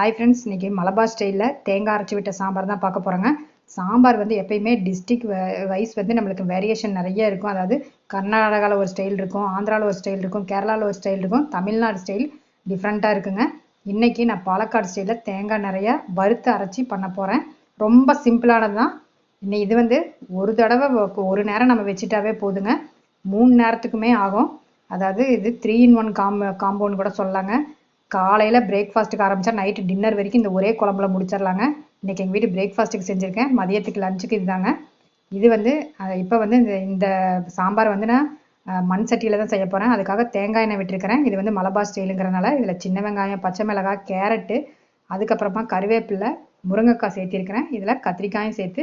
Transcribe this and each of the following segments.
Hi friends இன்னைக்கு மலபார் ஸ்டைலில் தேங்காய் அரைச்சி விட்ட சாம்பார் தான் பார்க்க போகிறோங்க சாம்பார் வந்து எப்பயுமே டிஸ்ட்ரிக் வைஸ் வந்து நம்மளுக்கு வேரியேஷன் நிறைய இருக்கும். அதாவது கர்நாடகாவில் ஒரு ஸ்டைல் இருக்கும் ஆந்திராவில் ஒரு ஸ்டைல் இருக்கும் கேரளாவில் ஒரு ஸ்டைல் இருக்கும் தமிழ்நாடு ஸ்டைல் டிஃப்ரெண்ட்டாக இருக்குங்க. இன்றைக்கி நான் பாலக்காடு ஸ்டைலில் தேங்காய் நிறைய வறுத்து அரைச்சி பண்ண போகிறேன் ரொம்ப சிம்பிளானது தான். இன்னைக்கு இது வந்து ஒரு தடவை ஒரு நேரம் நம்ம வச்சுட்டாவே போதுங்க. மூணு நேரத்துக்குமே ஆகும். அதாவது இது த்ரீ இன் ஒன் காம் காம்பவுண்ட் கூட சொல்லலாங்க. காலையில் பிரேக்ஃபாஸ்ட்டுக்கு ஆரம்பித்தா நைட்டு டின்னர் வரைக்கும் இந்த ஒரே குழம்புல முடிச்சிடலாங்க. இன்னைக்கு எங்கள் வீட்டு பிரேக்ஃபாஸ்ட்டுக்கு செஞ்சுருக்கேன். மதியத்துக்கு லஞ்சுக்கு இதுதாங்க. இது வந்து இப்போ வந்து இந்த இந்த சாம்பார் வந்து நான் மண் சட்டியில் தான் செய்ய போகிறேன் அதுக்காக தேங்காய் எண்ணெய் விட்டுருக்கிறேன். இது வந்து மலபார் ஸ்டைலுங்கிறனால இதில் சின்ன வெங்காயம் பச்சை மிளகாய் கேரட்டு அதுக்கப்புறமா கருவேப்பிலை முருங்கைக்காய் சேர்த்திருக்கிறேன். இதில் கத்திரிக்காயும் சேர்த்து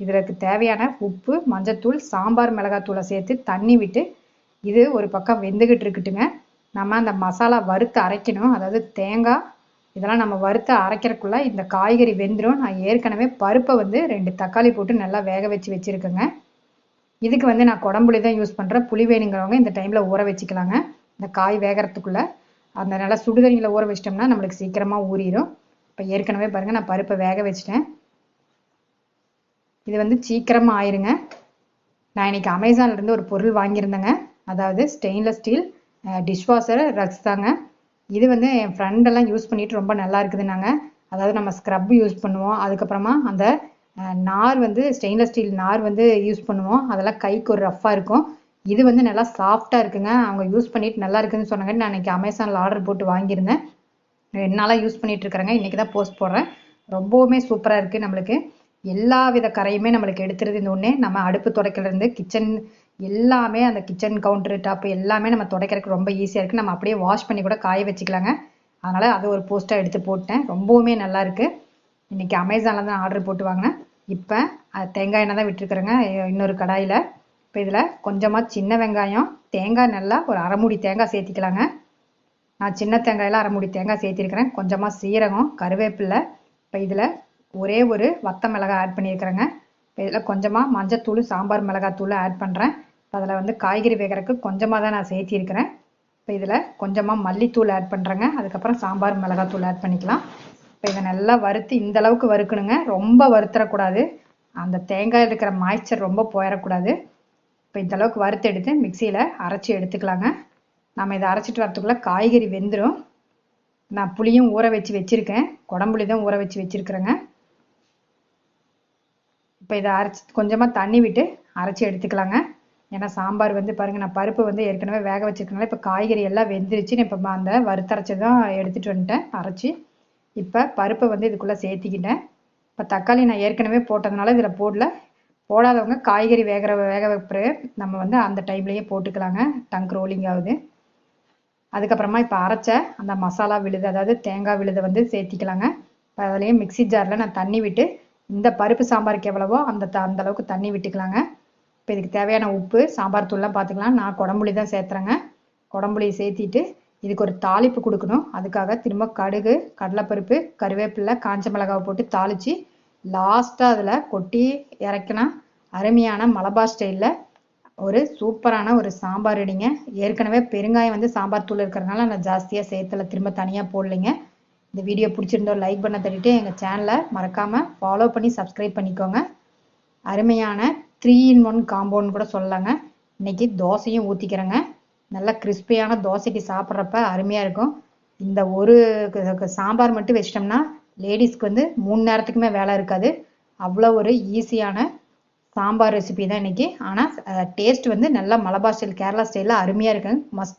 இதற்கு தேவையான உப்பு மஞ்சத்தூள் சாம்பார் மிளகாத்தூளை சேர்த்து தண்ணி விட்டு இது ஒரு பக்கம் வெந்துகிட்டு இருக்கட்டுங்க. நம்ம அந்த மசாலா வறுத்து அரைக்கணும். அதாவது தேங்காய் இதெல்லாம் நம்ம வறுத்து அரைக்கிறதுக்குள்ள இந்த காய்கறி வெந்துடும் நான் ஏற்கனவே பருப்பை வந்து ரெண்டு தக்காளி போட்டு நல்லா வேக வச்சு வச்சுருக்கேங்க. இதுக்கு வந்து நான் குடம்புளி தான் யூஸ் பண்ணுறேன் புளி வேணுங்கிறவங்க இந்த டைமில் ஊற வச்சுக்கலாங்க. இந்த காய் வேகிறதுக்குள்ளே. அந்த நல்லா சுடுதண்ணியில் ஊற வச்சிட்டோம்னா நம்மளுக்கு சீக்கிரமாக ஊறிடும் இப்போ ஏற்கனவே பாருங்கள் நான் பருப்பை வேக வச்சிட்டேன். இது வந்து சீக்கிரமாக ஆயிருங்க. நான் இன்னைக்கு அமேசான்லேருந்து ஒரு பொருள் வாங்கியிருந்தேங்க. அதாவது ஸ்டெயின்லெஸ் ஸ்டீல் டிஷ்வாஷர் ரக்ஸ் தாங்க இது வந்து என் ஃப்ரெண்டெல்லாம் யூஸ் பண்ணிட்டு ரொம்ப நல்லா இருக்குதுன்னாங்க. அதாவது நம்ம ஸ்க்ரப் யூஸ் பண்ணுவோம். அதுக்கப்புறமா அந்த நார் வந்து ஸ்டெயின்லெஸ் ஸ்டீல் நார் வந்து யூஸ் பண்ணுவோம். அதெல்லாம் கைக்கு ஒரு ரஃப்பாக இருக்கும். இது வந்து நல்லா சாஃப்டாக இருக்குங்க. அவங்க யூஸ் பண்ணிட்டு நல்லா இருக்குதுன்னு சொன்னாங்க நான் இன்னைக்கு அமேசானில் ஆர்டர் போட்டு வாங்கியிருந்தேன். ரெண்டு நாளாக யூஸ் பண்ணிட்டு இருக்கிறேங்க. இன்னைக்கு தான் போஸ்ட் போடுறேன். ரொம்பவுமே சூப்பராக இருக்குது நம்மளுக்கு. எல்லா வித கரையுமே நம்மளுக்கு எடுத்துருது இந்த ஒன்று நம்ம அடுப்பு துடைக்கிறதுலேருந்து கிச்சன் எல்லாமே அந்த கிச்சன் கவுண்டர் டாப் எல்லாமே நம்ம துடைக்கிறதுக்கு ரொம்ப ஈஸியாக இருக்குது நம்ம அப்படியே வாஷ் பண்ணி கூட காய வச்சுக்கலாங்க. அதனால் அது ஒரு போஸ்ட்டாக எடுத்து போட்டேன். ரொம்பவுமே நல்லா இருக்குது இன்றைக்கி அமேசானில் தான் ஆர்டர் போட்டு வாங்கினேன். இப்போ தேங்காய் எண்ணெய் தான் விட்டுருக்குறேங்க. இன்னொரு கடாயில். இப்போ இதில் கொஞ்சமாக சின்ன வெங்காயம் தேங்காய் நல்லா ஒரு அரைமுடி தேங்காய் சேர்த்திக்கலாங்க. நான் சின்ன தேங்காயில் அரைமுடி தேங்காய் சேர்த்திருக்கிறேன். கொஞ்சமாக சீரகம் கருவேப்பில்லை இப்போ இதில் ஒரே ஒரு வத்த மிளகாய் ஆட் பண்ணியிருக்கிறேங்க. இப்போ இதில் கொஞ்சமாக மஞ்சத்தூள் சாம்பார் மிளகாத்தூள் ஆட் பண்ணுறேன் அதில் வந்து காய்கறி வேகிறதுக்கு கொஞ்சமாக தான் நான் சேர்த்திருக்கிறேன். இப்போ இதில் கொஞ்சமாக மல்லித்தூள் ஆட் பண்ணுறேங்க அதுக்கப்புறம் சாம்பார் மிளகாத்தூள் ஆட் பண்ணிக்கலாம். இப்போ இதை நல்லா வறுத்து இந்த அளவுக்கு வறுக்கணுங்க. ரொம்ப வறுத்துறக்கூடாது. அந்த தேங்காயில் இருக்கிற மாய்ச்சர் ரொம்ப போயிடக்கூடாது இப்போ இந்த அளவுக்கு வறுத்து எடுத்து மிக்சியில் அரைச்சி எடுத்துக்கலாங்க. நம்ம இதை அரைச்சிட்டு வரத்துக்குள்ளே காய்கறி வெந்துடும் நான் புளியும் ஊற வச்சு வச்சுருக்கேன். குடம்புளி தான் ஊற வச்சு வச்சுருக்குறேங்க. இப்போ இதை அரைச்சி கொஞ்சமாக தண்ணி விட்டு அரைச்சி எடுத்துக்கலாங்க. ஏன்னா சாம்பார் வந்து பாருங்கள் நான் பருப்பு வந்து ஏற்கனவே வேக வச்சிருக்கனால இப்போ காய்கறி எல்லாம் வெந்துருச்சு. நான் இப்போ அந்த வறுத்தரைச்சி தான் எடுத்துகிட்டு வந்துட்டேன் அரைச்சி. இப்போ பருப்பை வந்து இதுக்குள்ளே சேர்த்திக்கிட்டேன். இப்போ தக்காளி நான் ஏற்கனவே போட்டதுனால இதில் போடல. போடாதவங்க காய்கறி வேகிற வேக வைப்பு நம்ம வந்து அந்த டைம்லேயே போட்டுக்கலாங்க. டங்க் ரோலிங் ஆகுது. அதுக்கப்புறமா இப்போ அரைச்ச அந்த மசாலா விழுது அதாவது தேங்காய் விழுதை வந்து சேர்த்திக்கலாங்க. இப்போ அதுலேயும் மிக்ஸி ஜாரில் நான் தண்ணி விட்டு இந்த பருப்பு சாம்பாருக்கு எவ்வளவோ அந்த த அந்த அளவுக்கு தண்ணி விட்டுக்கலாங்க. இப்போ இதுக்கு தேவையான உப்பு சாம்பார் தூள்லாம் பார்த்துக்கலாம். நான் குடம்புளி தான் சேர்த்துறேங்க. குடம்புளி சேர்த்திட்டு இதுக்கு ஒரு தாளிப்பு கொடுக்கணும். அதுக்காக திரும்ப கடுகு கடலைப்பருப்பு கருவேப்பிலை காஞ்ச மிளகாவை போட்டு தாளித்து லாஸ்ட்டாக அதில் கொட்டி இறக்கினா அருமையான மலபார் ஸ்டைலில் ஒரு சூப்பரான ஒரு சாம்பார் ரெடிங்க ஏற்கனவே பெருங்காயம் வந்து சாம்பார் தூள் இருக்கிறதுனால நான் ஜாஸ்தியாக சேர்த்தல திரும்ப தனியாக போடலைங்க. இந்த வீடியோ பிடிச்சிருந்தோ லைக் பண்ண தட்டிட்டு எங்கள் சேனலை மறக்காமல் ஃபாலோ பண்ணி சப்ஸ்கிரைப் பண்ணிக்கோங்க. அருமையான த்ரீ இன் ஒன் காம்பவுண்ட் கூட சொல்லலாங்க. இன்னைக்கு தோசையும் ஊற்றிக்கிறேங்க நல்லா கிறிஸ்பியான தோசைக்கு சாப்பிட்றப்ப அருமையாக இருக்கும். இந்த ஒரு சாம்பார் மட்டும் வச்சிட்டோம்னா லேடிஸ்க்கு வந்து மூணு நேரத்துக்குமே வேலை இருக்காது. அவ்வளோ ஒரு ஈஸியான சாம்பார் ரெசிபி தான் இன்னைக்கு. ஆனால் டேஸ்ட் வந்து நல்லா மலபார் ஸ்டைல் கேரளா ஸ்டைலில் அருமையாக இருக்குங்க. மஸ்ட்